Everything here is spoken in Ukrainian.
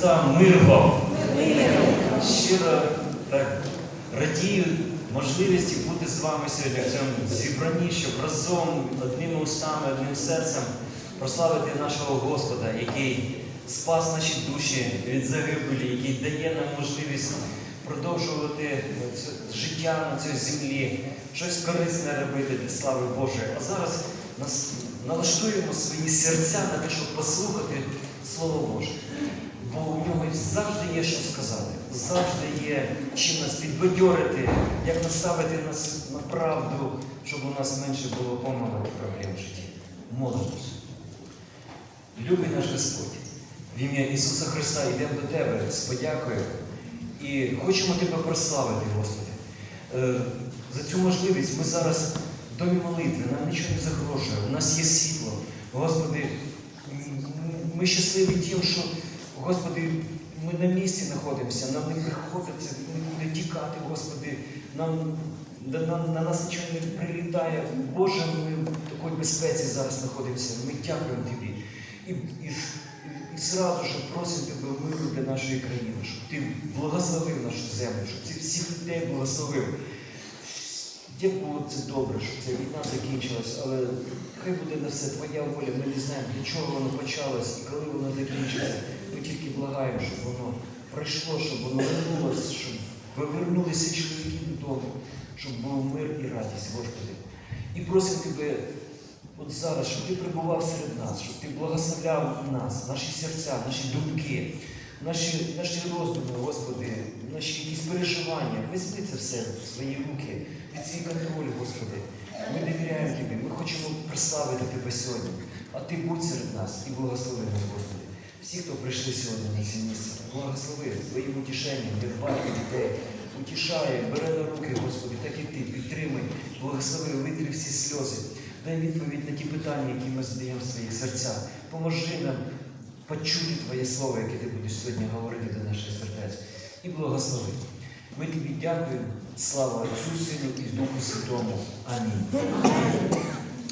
Христа, мир вам! Щиро так радію можливості бути з вами сьогодні в цьому зібранні, щоб разом одними устами, одним серцем прославити нашого Господа, який спас наші душі від загибелі, який дає нам можливість продовжувати життя на цій землі, щось корисне робити для слави Божої. А зараз нас налаштуємо свої серця на те, щоб послухати Слово Боже. Бо у нього завжди є що сказати, завжди є чим нас підбадьорити, як наставити нас на правду, щоб у нас менше було помилок і проблем в житті. Молимось. Любий наш Господь, в ім'я Ісуса Христа йдемо до Тебе з подякою і хочемо Тебе прославити, Господи. Е, За цю можливість ми зараз домі молитви, нам нічого не загрожує, у нас є світло. Господи, ми щасливі тим, що, Господи, ми на місці знаходимося, нам не приходиться нікуди тікати, Господи, нам, на, на, на нас нічого не прилітає. Боже, ми в такій безпеці зараз знаходимося. Ми дякуємо Тобі. І, і, і зразу ж просимо Тебе миру для нашої країни, щоб Ти благословив нашу землю, щоб Ти всіх людей благословив. Як було це добре, щоб ця війна закінчилась, але хай буде на все твоя воля, ми не знаємо, для чого воно почалось і коли воно закінчиться. Ми тільки благаємо, щоб воно пройшло, щоб воно вернулося, щоб повернулися чоловіки додому, щоб був мир і радість, Господи. І просимо Тебе от зараз, щоб Ти прибував серед нас, щоб Ти благословляв нас, наші серця, наші думки, наші, наші роздуми, Господи, наші якісь переживання. Візьми це все в свої руки, під свій контроль, Господи. Ми довіряємо Тобі, ми хочемо прославити Тебе сьогодні. А Ти будь серед нас і благослови нас, Господи. Всі, хто прийшли сьогодні на це місце, благослови своїм утішенням, дбає дітей, утішає, бере на руки, Господи, так і Ти, підтримай, благослови, витри всі сльози. Дай відповідь на ті питання, які ми задаємо в своїх серцях. Поможи нам почути Твоє Слово, яке ти будеш сьогодні говорити до наших сердець. І благослови. Ми тобі дякуємо. Слава Отцю, Сину і Духу Святому. Амінь.